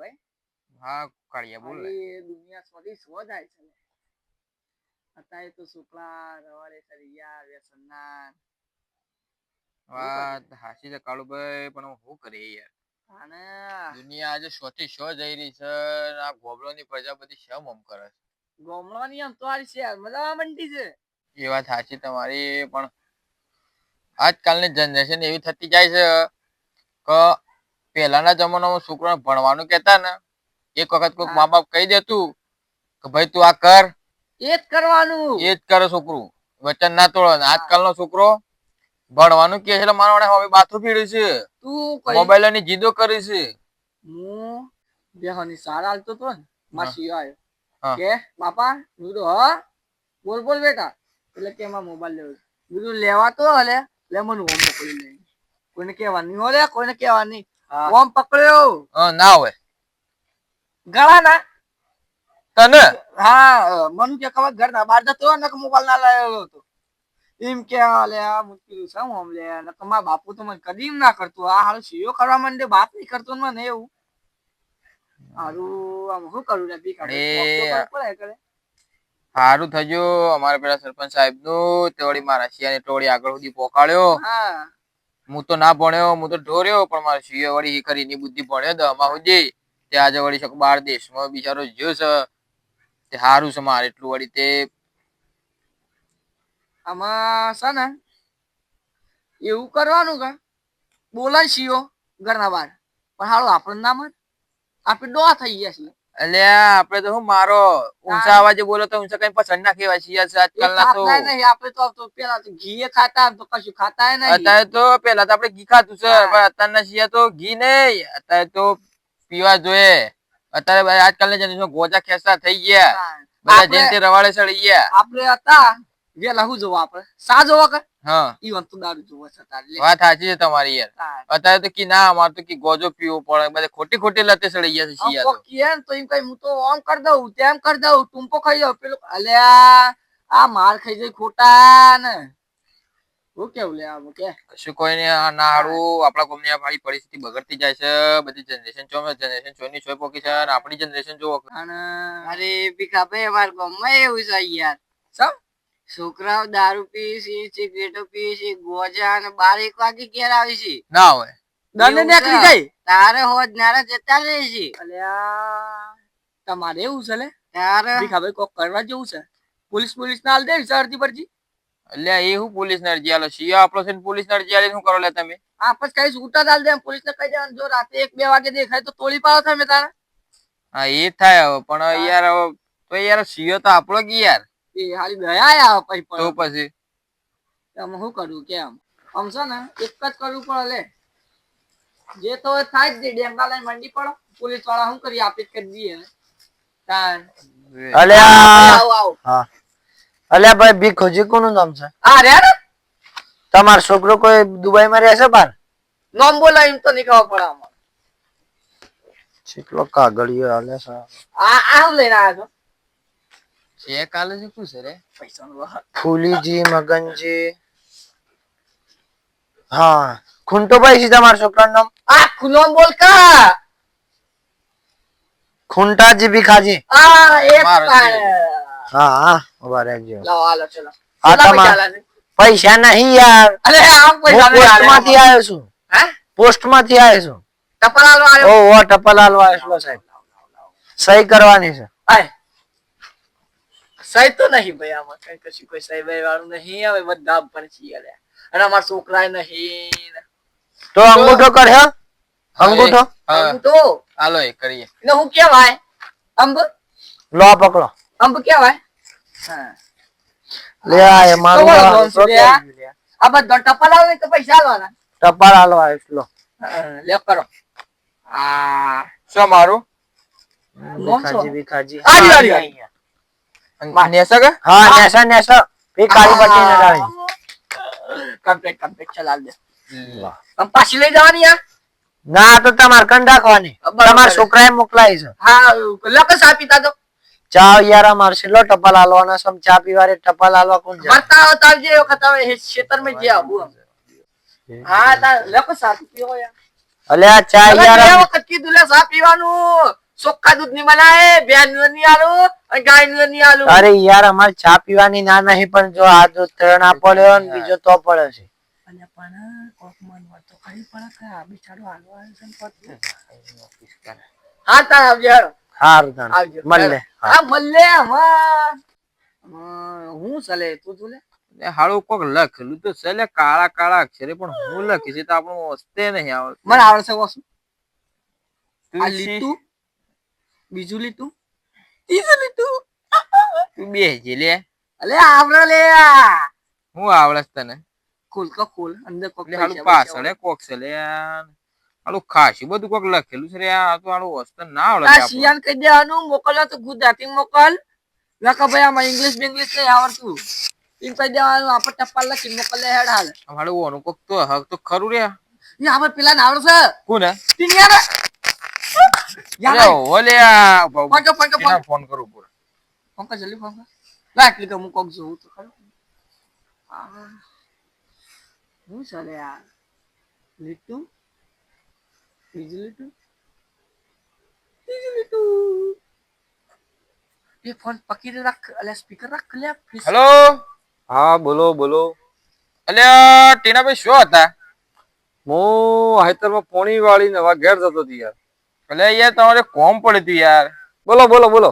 ભાઈ હા? કાળિયા બોલ. એ દુનિયા સોધી સો જાય છે. અત્યારે તો શુક્લા રવાડે સરિયા વ્યસનના વાત હાસી છે કાળુભાઈ પણ હું શું કરીએ યાર? અને દુનિયા આજે સોથી સો જઈ રહી છે આ ગોબલોની પ્રજાપતિ શેમ આમ કરે ગોમડાની આમ તો આ શહેર મજા મંડી છે. છે એ વાત સાચી તમારી પણ આજકાલની જનરેશન એવી થતી જાય છે કે પહેલાના જમાનામાં છોકરાને ભણવાનું કહેતા ને એક વખત કોઈક મા બાપ કહી દેતું કે ભાઈ તું આ કર. એ જ કરવાનું. એ જ કરે છોકરું. વચન ના તોડે. આજકાલનો છોકરો ભણવાનું કે એટલે મારા વાળા હવે બાથું પીડે છે. તું મોબાઈલની જીદો કરી છે. હું બેહની સારા હાલતો તો ને માર શિયો આવ્યો કે બાપા મેં હ બોલ બોલ બેટા. એટલે કે એમાં મોબાઈલ લેવો બીજું લેવા તો હલે. લે મને હોમ મોકલી લે. કોઈને કહેવાની હો લે કોઈને કહેવાની ઓમ પકડ્યો. ના હોય. ગળા ના તને? હા મનુ કે ખબર ઘર ના બહાર જતો ને મોબાઈલ ના લાવ્યો હતો. એમ કે લે આ મુશ્કેલ છે હું લે ને તમારા બાપુ તો મને કદી ના કરતો. આ હાલ સીઓ કરવા માંડે બાપ નહીં કરતો ને મને એવું. હારું આમ શું કરું લે બી કરે. સારું થયું. અમારે પેલા સરપંચ સાહેબનું તે વળી મારા શિયાની ટોળી આગળ સુધી પોકાળ્યો. હા. હું તો ના ભણ્યો, હું તો ઢોર્યો, પણ મારા શિયો વળી એની બુદ્ધિ ભણ્યો દમાં સુધી તે આજે વળી શક બાર દેશમાં બિચારો જ્યો છે. તે સારું છે મારે એટલું વળી તે. આમાં છે ને, એવું કરવાનું કે બોલાય સીઓ ઘરના બહાર. પણ હાલો, આપણને ના મન આપણે ડો થઈ ગયા છીએ. અલ્યા આપડે તો શું મારો ઊંચા અવાજે બોલો તો ઊંચા કઈ પસંદ ના કહેવાય છે આજકાલ ના તો. નહીં આપણે તો પેલા તો ઘી ખાતા તો કશું ખાતા નહીં. અત્યારે તો પેલા તો આપડે ઘી ખાતું છે પણ અત્યારના શિયા તો ઘી નહીં અત્યારે તો પીવા જોઈએ. અત્યારે ભાઈ આજકાલની જનરેશન ગોજા ખેસા થઈ ગયા. બધા જેમ તે રવાડે ચડી ગયા. આપણે હતા વેલા હું જોવા આપડે સા જોવા કે? હા. ઈ વંતુ દારૂ જોવા છે તારે વાત સાચી છે તમારી યાર. અત્યારે તો કી ના અમાર તો કી ગોજો પીવો પડે. બધે ખોટી ખોટી લતે સડી ગયા છે શિયા તો કેમ તો એમ કઈ હું તો ઓમ કર દઉં તેમ કર દઉં ટૂંપો ખાઈ જાવ પેલું અલ્યા આ માર ખાઈ જાય ખોટા ને. કેવું લે આમ કે? કશું કોઈ ને ના હારું. આપણા કોમની આ પરિસ્થિતિ બગડતી જાય છે. બધી જનરેશન છો જનરેશન ચો ની ચોય પોકી છે આપણી જનરેશન જો અને અરે ભીખાભાઈ અમારા ગામમાં એવું છે યાર. સમ છોકરાઓ દારૂ પી છે સિગરેટો પી છે ગોજા અને બાર એક વાગે ઘેર આવી છે. ના હોય. દંડ નીકળી જાય. તારે હોજ નારા જતા રહે છે. અલ્યા તમારે એવું છે લે? તારે? ભીખાભાઈ કોક કરવા જેવું છે? પોલીસ પોલીસ ના હાલ દે અરજી પરજી એટલે એ હું પોલીસ ને અરજી આલો શિયા આપણો છે પોલીસ ને અરજી આલી શું કરો લે તમે? આ પછી કઈ છૂટા દાલ દે પોલીસ ને કહી દેવાનું. જો રાતે એક બે વાગે દેખાય તો તોડી પાડો તમે તારા. હા એ થાય હવે. પણ યાર હવે તો યાર સીઓ તો આપણો કે યાર. એ હારી દયા આવે પછી તો પછી? આમ શું કરવું કેમ આમ? છે ને એક જ કરવું પડે લે. જે તો થાય જ ડેંગા લઈને મંડી પડો. પોલીસવાળા શું કરી આપી કરી દઈએ. અલ્યા! આવો આવો. હા. ભાઈ ભીખોજી કોનું નામ છે? આ રે તમારો છોકરો કોઈ દુબઈ માં રહેશે બાર નામ બોલા એમ તો નીકળવા પડે અમારે કેટલો કાગળિયો આ આ શું લઈને આવ્યા છો? છે. કાલે છે શું છે રે. ફૂલીજી મગનજી. હા ખૂંટોભાઈ છે તમારા છોકરાનું નામ. આ નામ બોલ કા? ખૂંટાજી ભીખાજી આ એક મારો હા હા ઊભા રહેજો. લાવ હાલો ચલો. આ તમાર- પૈસા છે? નહીં યાર. અરે આમ પૈસા પોસ્ટમાંથી આવ્યો છું. હે? પોસ્ટમાંથી આવ્યો છું. ટપાલ આવ્યો? ઓ ઓ ટપાલ આવ્યો આવ્યો સાહેબ. સહી કરવાની છે. આય. સહી તો નહીં ભાઈ આમાં કઈ કશું કોઈ સહી ભાઈ વાળું નહીં હવે બધા પર છીએ અલ્યા. અને અમારા છોકરા નહીં. તો અંગૂઠો કર્યો અંગૂઠો? અંગૂઠો? હાલો એ કરીએ. એટલે હું કેવાય અંબ? લો પકડો. અંબ કેવાય હા. લે આ એ મારું આ બધા ટપાલ આવે તો પૈસા આલવાના ટપાલ આલવા આવ્યો લો લે કરો. આ શું મારું? ખાજી શું? ભીખાજી આ આરી. નેસા કે? હા નેસા નેસા. ભીખારી પટ્ટી ને ડાળી કમ્પ્લીટ કમ્પ્લીટ ચલાલ દે. આમ પાછી લઈ જવાની આ ના તો તમારે કણ રાખવાની. બરાબર. છોકરાએ મોકલાય છે. હા લકસ આપી તાજો ચા યાર મારશે લો ટપાલ હાલવાના સમ ચા પીવારે ટપાલ હાલવા કોણ જાય? જે વખત આવે હે ખેતરમાં જે આવું હા તાર લકસ આપી પીવો યાર. અલ્યા ચા યાર વખત કીધું લે ચા પીવાનું. ચોખ્ખા દૂધની બનાવે ભેંસની નહીં આલું અને ગાયનું નહીં આલું. અરે યાર અમારે ચા પીવાની ના નહીં પણ જો આ દૂધ ત્રણ આ પડ્યો ને બીજો તો પડ્યો છે. અને પણ કોક મન તો ખરી પડે આ બિચારો હાલવા આવ્યો છે ને પછી. હા તાર આવજો આવજો. હા. હા હા. હા, હું ચલે તું તું લે? એ કોક લખેલું તો છે કાળા કાળા અક્ષરે પણ હું લખી છે તો આપણું વસ્તે નહીં આવડે મને આવડશે વસ્તુ. તું બીજું લીધું? ત્રીજું લીટું તું બેસજે લે. અલે આવડે લે. હું આવડસ તને? ખોલ કો ખોલ અંદર કોક હાલું પાછળ કોક છે. લે હાલું ખાસી બધું કોક લખેલું છે રે આ તો હાલું વસ્તુ ના આવડે આ. શિયાન કહી દેવાનું મોકલો તો ગુજરાતી મોકલ. લખો ભાઈ આમાં ઇંગ્લિશ બેંગ્લિશ નહીં આવડતું. ઇન કહી દેવાનું આપણે ટપાલ લખી મોકલે હેડ હાલ. અમારે ઓનું કોક તો હક તો ખરું રે. એ આપણે પેલા ને આવડે છે. કોને? ટીંગિયા ફોન કરું પૂરો. ફોન જલ્દી ફોન કર. લાગ કે હું કોક જોઉં તો ખરું. આ ચાલે યાર લીટું? બીજું લીટું? ત્રીજું લીટું. એ ફોન પકડી રાખ અલે સ્પીકર રાખ લે હેલો હા બોલો બોલો. અલે ટીનાભાઈ શું હતા? હું હાઈતરમાં પોણી વાળી નવા ઘેર જતો હતો યાર. અલે યાર તમારે કોમ પડ્યું તું યાર. બોલો બોલો બોલો.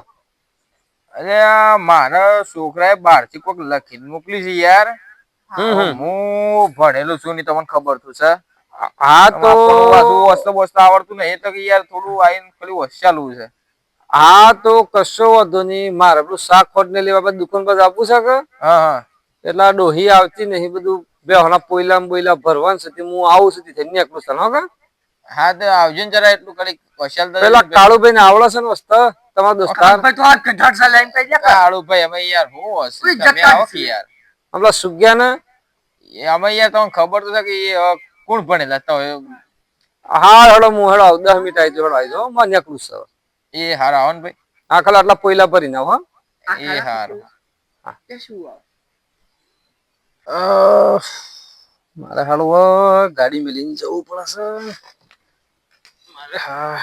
અરે આ મારા છોકરાએ બહારથી કોઈક લખીને મોકલી છે યાર. હું ભણેલું છું ને તમને ખબર તો છે. હા તો વસ્તુ વસ્તુ આવડતું નહીં તો યાર થોડું આઈને ખાલી વસ્યાલું છે. હા તો કશો વાંધો નહીં. મારે પેલું શાક ખોટ ને લેવા દુકાન પર આપવું છે કે? હા હા. એટલે આ ડોહી આવતી નહીં બધું બે હોના પોઈલા બોઈલા ભરવાનું છે હું આવું છું તે નીકળું છે હો હા તો આવજો ને જરા એટલું કડી કૌશલ તો પેલા કાળુભાઈ ને આવડે છે ને વસ્તુ? તમારા દોસ્તાર? ભાઈ તો આ કઢાટ સા લઈને કહી જા કાળુભાઈ અમે યાર હું હશે? તમે આવો કે યાર. આપડા સુગ્યા ને એ અમે યાર તમને ખબર તો છે કે કોણ ભણેલા તો હા હેડો હું હેડો. દસ મિનિટ આવી હેડો આવી જાઓ મને નીકળું સર એ હાર આવો ને ભાઈ. આ ખાલી આટલા પોઈલા ભરી નાવ હા. એ હારું. એ શું આવે? અ, મારે હાલું ગાડી મેલીને જવું પડશે મારે હા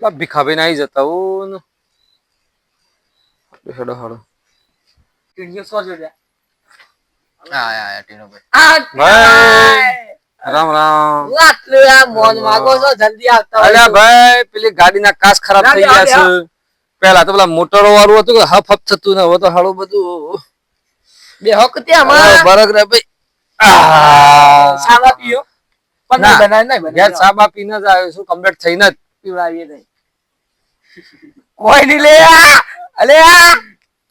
પેલા ભીખાભાઈ આવી જતા હું ને. હેડો હેડો. રામ રામ. મોજ માગો છો જલ્દી આવતા ભાઈ પેલી ગાડીના કાચ ખરાબ થઈ ગયા છે. પેલા તો પેલા મોટરો વાળું હતું હફ હફ થતું ને હવે તો હાલું બધું બે હક તે અમારા બરક રે ભાઈ. આહ. સાવા પણ ના. બનાય નહીં બનાય ચા બા પીને જ આવ્યો છું કમ્પ્લીટ થઈને જ. પીવડાવીએ નહીં. કોઈ નહીં લે અલે આ.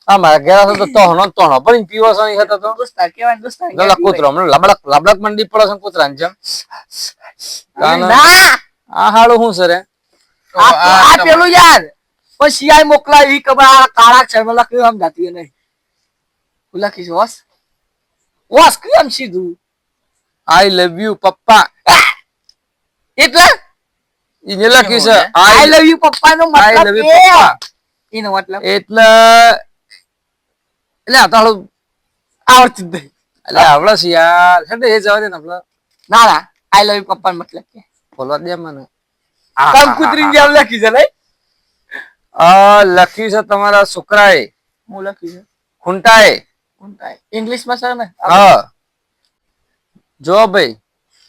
આ મારા ઘેર તો તોહનો તોહનો. પણ પીવો છો અહીં હતો તો? દોસ્તાર કેવાય દોસ્તાર ગલા કૂતરો હમણાં લબડક લબડક મંડી પડે છે કૂતરાની જેમ. કાના. ના. આ હાલું શું સરે આ આ આ પેલું યાર. પછી સિયાય મોકલાવી આ કાળા લખ્યું આમ જાતી નહીં. હું લખીશ હોસ હોસ કેમ સીધું આઈ લવ યુ પપ્પા એટલે એને લખ્યું છે આઈ લવ યુ પપ્પા નો આઈ મતલબ લવ યુ પપ્પા એનો મતલબ એટલે એટલે આ આવડતું જ નહીં એટલે આવડે છે યાર હેડે એ જવા દે ને આપણે ના ના આઈ લવ યુ પપ્પા નો મતલબ કે બોલવા દે મને કુતરી જેમ લખી છે લઈ આ લખ્યું છે તમારા છોકરાએ હું લખ્યું છે ખૂંટાએ ઇંગ્લિશમાં ને? હા. જો ભાઈ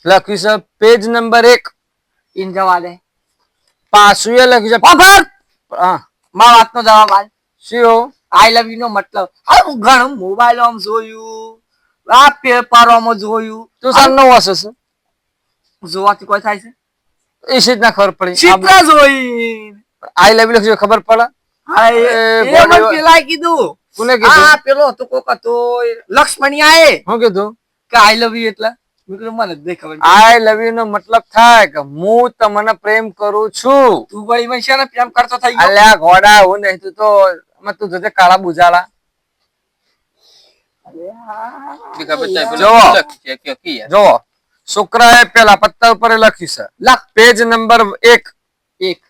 લખ્યું છે પેજ નંબર એક. ઇન જવા દે પાછું એ લખ્યું છે. બાબા હા. મારા વાતનો જવાબ આલ. શું? આઈ લવ યુ નો મતલબ. હા હું ઘણું મોબાઈલ આમ જોયું. આ પેપરોમાં જોયું. તું સાનો વાસે છે જોવાથી કોઈ થાય છે? એ ના ખબર પડી. ચિત્ર જોઈ. આઈ લવ લખ્યું ખબર પડે? હા, એ- મને કીધું. કોને કીધું? હા પેલો હતો કોક હતો લક્ષ્મણિયાએ શું કીધું? કે આઈ લવ યુ એટલે? આઈ લવ યુ નો મતલબ થાય કે હું તમને પ્રેમ કરું છું. તું વળી મને છે ને પ્રેમ કરતો થઈ ગયો? અલ્યા ઘોડા હું નહીં તું તો તું જોજે કાળા બુજાળા જો. લખી છે કે કી યાર જો છોકરાએ પેલા પત્તા ઉપર લખ્યું છે. લખ. પેજ નંબર એક. એક.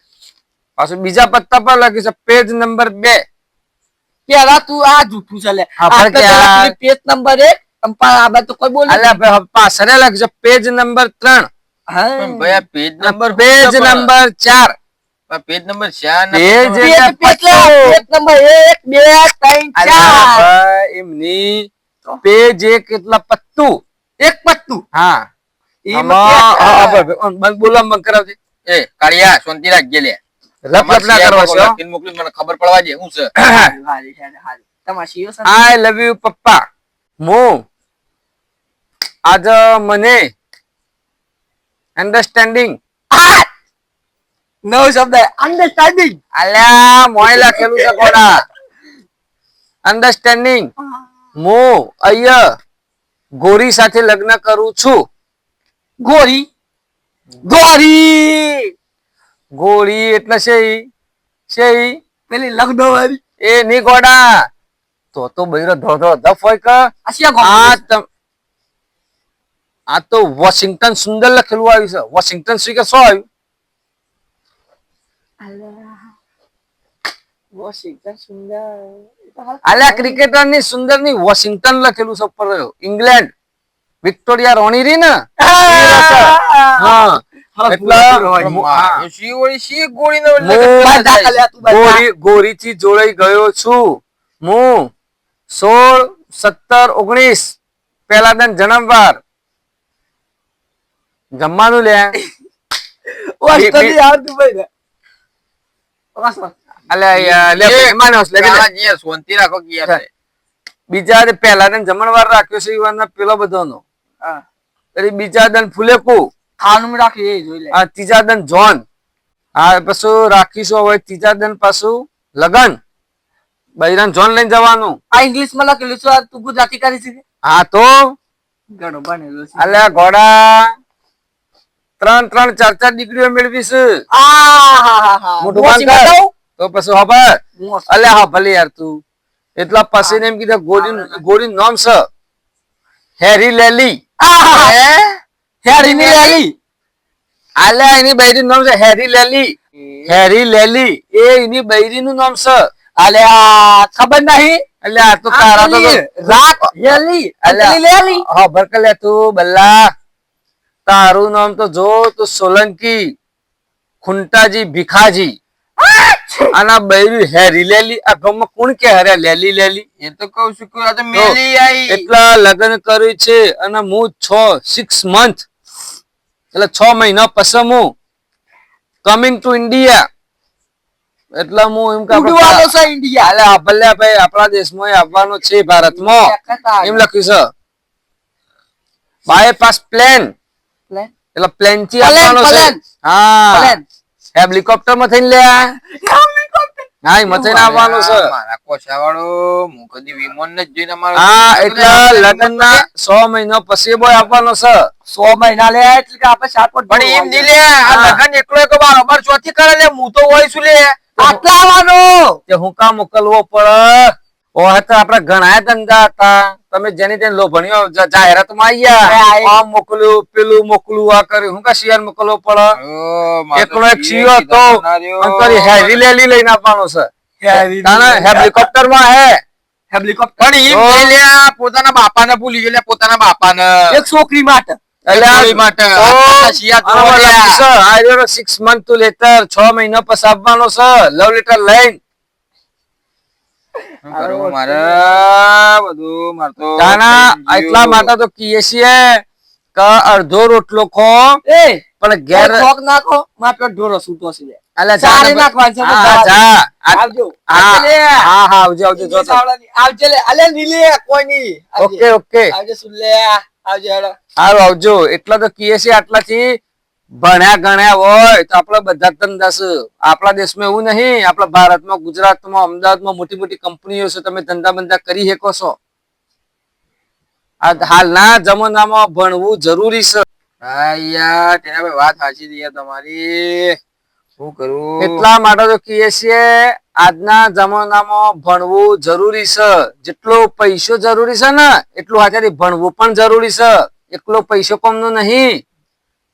પાછું બીજા પત્તા પર લખ્યું છે પેજ નંબર બે. પેલા તું આ જૂઠું છે લે. પેજ નંબર એક પણ આ બાદ તો કોઈ બોલે પાછળ લખજો પેજ નંબર ત્રણ. ભાઈ પેજ નંબર પેજ નંબર ચાર. પેજ નંબર ચાર પેજ નંબર- એક નંબર એક બે ત્રણ ચાર. એમની પેજ એક એટલે પત્તું. એક પત્તું? હા. બોલવા બંધ કરાવજે. એ કાળિયા શાંતિ રાખજે લે. લપ લપ ના કરવા છે? લખીને મોકલી મને ખબર પડવા દે હું છે? હારી, હારી, હારી, હારી. સીઓ સર આઈ લવ યુ પપ્પા. હું? આજ મને અન્ડરસ્ટેન્ડિંગ નવો શબ્દ અન્ડરસ્ટેન્ડિંગ અલ્યા મોય લખેલું છે અન્ડરસ્ટેન્ડિંગ ગોરી સાથે લગ્ન કરું છું. ગોરી? ગોરી! ગોળી એટલે છે ઈ? છે ઈ? પેલી લગડો વાળી એ ની ગોડા. તો તો બૈરો ધોધો ધફ હોય કે? આ આ તો વોશિંગ્ટન સુંદર લખેલું આવ્યું છે. વોશિંગ્ટન શું કે શું આવ્યું? ક્રિકેટરની સુંદર. ની વોશિંગ્ટન લખેલું છે ઉપર ઇંગ્લેન્ડ. વિક્ટોરિયા રોણી રી ને હા. બધા. બધા. જોડાઈ ગયો છું. હું સોળ સત્તર ઓગણીસ. પેલા દન જન્મવાર. જમવાનું લે. ને. પેલા. બીજા દન જમણવાર રાખ્યો છે પેલો બધાનો. હા. પછી બીજા દન ફુલેકુ. ખાવાનું રાખી એ જોઈ લે. આ ત્રીજા દન જોન. આ પાછું રાખીશું હવે ત્રીજા દન પાછું લગન. બૈરાન જોન લઈને જવાનું. આ ઇંગ્લિશમાં લખેલું છે તું ગુજરાતી કરી છે હા તો? ગણો બનેલો છે. અલ્યા ઘોડા. ત્રણ ત્રણ ચાર ચાર દીકરીઓ મેળવીશ આ હા હા હા મોટું કામ કર. તો પછી મોસી. અલ્યા હા ભલે યાર તું. એટલા પછી ને એમ કીધું ગોરી ગોરી નામ છે. હેરી લેલી. આ હેરી ની લેલી. આલે એની બૈરી નામ છે હેરી લેલી. હેરી લેલી. એ એની બૈરી નું નામ છે. આલે આ ખબર નહીં? એટલે આ તો તારા તો રાત લેલી. એટલે લેલી. હા ભરકલે તું બલ્લા. તારું નામ તો જો તું સોલંકી ખુંટાજી ભીખાજી. આના બૈરી હેરી લેલી. આ ગામમાં કોણ કે હરે? લેલી લેલી. એ તો કહું છું કે આ તો મેલી આઈ. એટલા લગ્ન કર્યું છે અને હું છ સિક્સ મંથ એટલે છ મહિના પછી હું કમિંગ ટુ ઇન્ડિયા એટલે હું એમ કે ઇન્ડિયા ભલે ભાઈ આપણા દેશમાં આવવાનો છે ભારતમાં. એમ લખ્યું છે. બાયપાસ પ્લેન એટલે પ્લેનથી આવવાનો છે. હા. હેલિકોપ્ટરમાં થઈને લે હા એમાં થઈને છે. મારા કોસાવાળો હું કદી વિમાન જ જોઈને અમારો હા એટલે લગ્ન ના સો મહિના પછી બોય આપવાનો છે. સો મહિના લે એટલે કે આપણે સાત પાંચ પણ એમ નહીં લે આ હા. એકલો એક બારોબાર ચોથી કરે લે હું તો હોય છું લે? આટલા આવવાનો તે હું કામ મોકલવો પડે. ઓ તો આપણે ઘણા ધંધા હતા. તમે જેની તેની લોભણીઓ જાહેરાતમાં આઈ. આમ મોકલ્યું પેલું મોકલું આ કર્યું. હું કા શિયાળ મોકલવો પડે? એકલો એક સીઓ હતો અને તારી લેલી લઈને આપવાનો છે. હેલિકોપ્ટરમાં હે. હેલિકોપ્ટર. પણ એમ નહીં લે આ પોતાના બાપાને ભૂલી ગયો પોતાના બાપાને. એક છોકરી માટે. આ-. છે, આ મહિના પછી આપવાનો છે. લવ લેટર લઈને શું મારે બધું મારે તાના એટલા માટે તો કહીએ છીએ કે અડધો રોટલો ખો એ પણ ઘેર નાખો મારે ઢોરો સૂતો છે લે. અલા ચારે જા ને નાખવાનું છે હા, જા. આવજો. હા હા હા આવજો આવજો જો ઇંગ્લિશ તો. આવડે નહીં. આવજે લે. અલે નીલે કોઈ નહીં. Okay okay. આવજે સુન લે હેડો. સારું આવજો. એટલા તો કીએ છીએ આટલાથી. ભણ્યા ગણ્યા હોય તો આપડે બધા ધંધા છે. આપણા દેશમાં એવું નહીં, આપણા ભારતમાં, ગુજરાતમાં, અમદાવાદમાં મોટી મોટી કંપનીઓ છે. તમે ધંધા બંધા કરી શકો છો. હાલના જમાનામાં ભણવું જરૂરી છે. તેના વાત સાચી તમારી. શું કરું? એટલા માટે તો કહીએ છીએ, આજના જમાનામાં ભણવું જરૂરી છે. જેટલો પૈસો જરૂરી છે ને, એટલું હાથેથી ભણવું પણ જરૂરી છે. એકલો પૈસો કોમનો નહીં.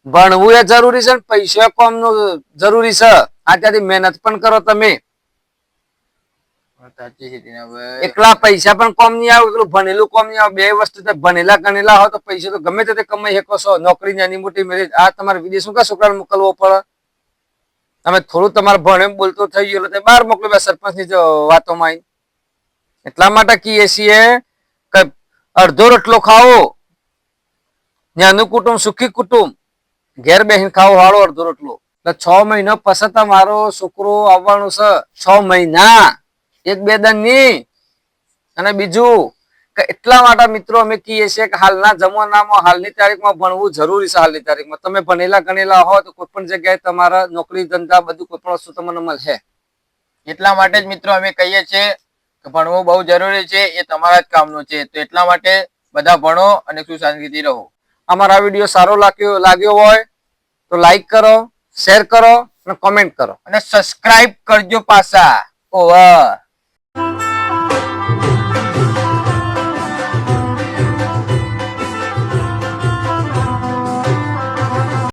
ભણવું એ જરૂરી છે ને પૈસો કોમનો જરૂરી છે. આટલાથી મહેનત પણ કરો તમે. એકલા પૈસા પણ કોમ નહીં આવે એકલું ભણેલું કોમ નહીં આવે. બે વસ્તુ ભણેલા ગણેલા હોય તો પૈસા તો ગમે તે કમાઈ શકો છો. નોકરી નાની મોટી મેળવી આ તમારે વિદેશમાં કા છોકરાને મોકલવો પડે? તમે થોડું તમારે ભણે બોલતો થઈ ગયો એટલે બહાર મોકલો સરપંચની વાતોમાં આવીને. એટલા માટે કહીએ છીએ કે અડધો રોટલો ખાવો જ્ઞાનું કુટુંબ સુખી કુટુંબ. ઘેર બેહીને ખાવો વાળો અડધો રોટલો. એટલે છ મહિના પછી તમારો છોકરો આવવાનો છે. છ મહિના. એક બે દનની અને બીજું કે એટલા માટે મિત્રો અમે કહીએ છીએ કે હાલના જમાનામાં, હાલની તારીખમાં ભણવું જરૂરી છે હાલની તારીખમાં. તમે ભણેલા ગણેલા હો તો કોઈ પણ જગ્યાએ તમારા નોકરી ધંધા બધું કોઈ પણ વસ્તુ તમને મળશે એટલા માટે જ મિત્રો અમે કહીએ છીએ કે ભણવું બહુ જરૂરી છે, એ તમારા જ કામનું છે. તો એટલા માટે બધા ભણો અને સુશાંતિથી રહો. અમારા વીડિયો સારો લાગ્યો લાગ્યો હોય તો લાઈક કરો શેર કરો અને કોમેન્ટ કરો. અને સબસ્ક્રાઇબ કરજો પાછા. ઓવર.